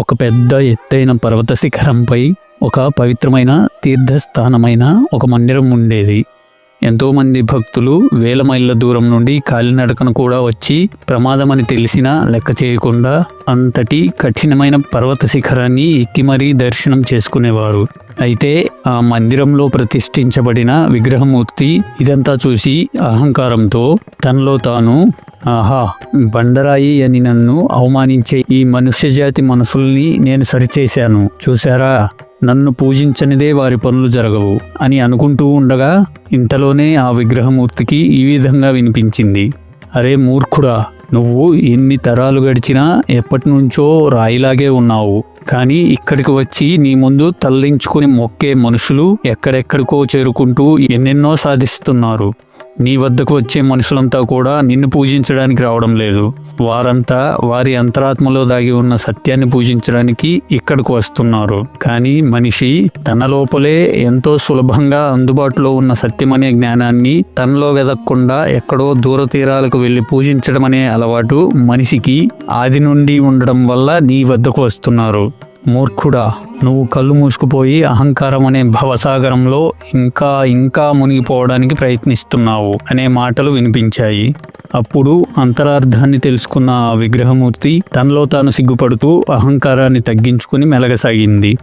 ఒక పెద్ద ఎత్తైన పర్వత శిఖరంపై ఒక పవిత్రమైన తీర్థస్థానమైన ఒక మందిరం ఉండేది. ఎంతోమంది భక్తులు వేల మైళ్ళ దూరం నుండి కాలినడకను కూడా వచ్చి ప్రమాదమని తెలిసినా లెక్క చేయకుండా అంతటి కఠినమైన పర్వత శిఖరాన్ని ఎక్కి మరీ దర్శనం చేసుకునేవారు. అయితే ఆ మందిరంలో ప్రతిష్ఠించబడిన విగ్రహమూర్తి ఇదంతా చూసి అహంకారంతో తనలో తాను ఆహా బండరాయి అని నన్ను అవమానించే ఈ మనుష్యజాతి మనసుల్ని నేను సరిచేశాను. చూశారా? నన్ను పూజించనిదే వారి పనులు జరగవు అని అనుకుంటూ ఉండగా ఇంతలోనే ఆ విగ్రహమూర్తికి ఈ విధంగా వినిపించింది. అరే మూర్ఖుడా నువ్వు ఎన్ని తరాలు గడిచినా ఎప్పటి నుంచో రాయిలాగే ఉన్నావు. కానీ ఇక్కడికి వచ్చి నీ ముందు తల్లించుకుని మొక్కే మనుషులు ఎక్కడెక్కడికో చేరుకుంటూ ఎన్నెన్నో సాధిస్తున్నారు. నీ వద్దకు వచ్చే మనుషులంతా కూడా నిన్ను పూజించడానికి రావడం లేదు. వారంతా వారి అంతరాత్మలో దాగి ఉన్న సత్యాన్ని పూజించడానికి ఇక్కడికి వస్తున్నారు. కానీ మనిషి తన లోపలే ఎంతో సులభంగా అందుబాటులో ఉన్న సత్యం అనే జ్ఞానాన్ని తనలో వెదక్కుండా ఎక్కడో దూర తీరాలకు వెళ్ళి పూజించడం అనే అలవాటు మనిషికి ఆది నుండి ఉండడం వల్ల నీ వద్దకు వస్తున్నారు. మూర్ఖుడా! నువ్వు కళ్ళు మూసుకుపోయి అహంకారం అనే భవసాగరంలో ఇంకా ఇంకా మునిగిపోవడానికి ప్రయత్నిస్తున్నావు అనే మాటలు వినిపించాయి. అప్పుడు అంతరార్థాన్ని తెలుసుకున్న ఆ విగ్రహమూర్తి తనలో తాను సిగ్గుపడుతూ అహంకారాన్ని తగ్గించుకుని మెలగసాగింది.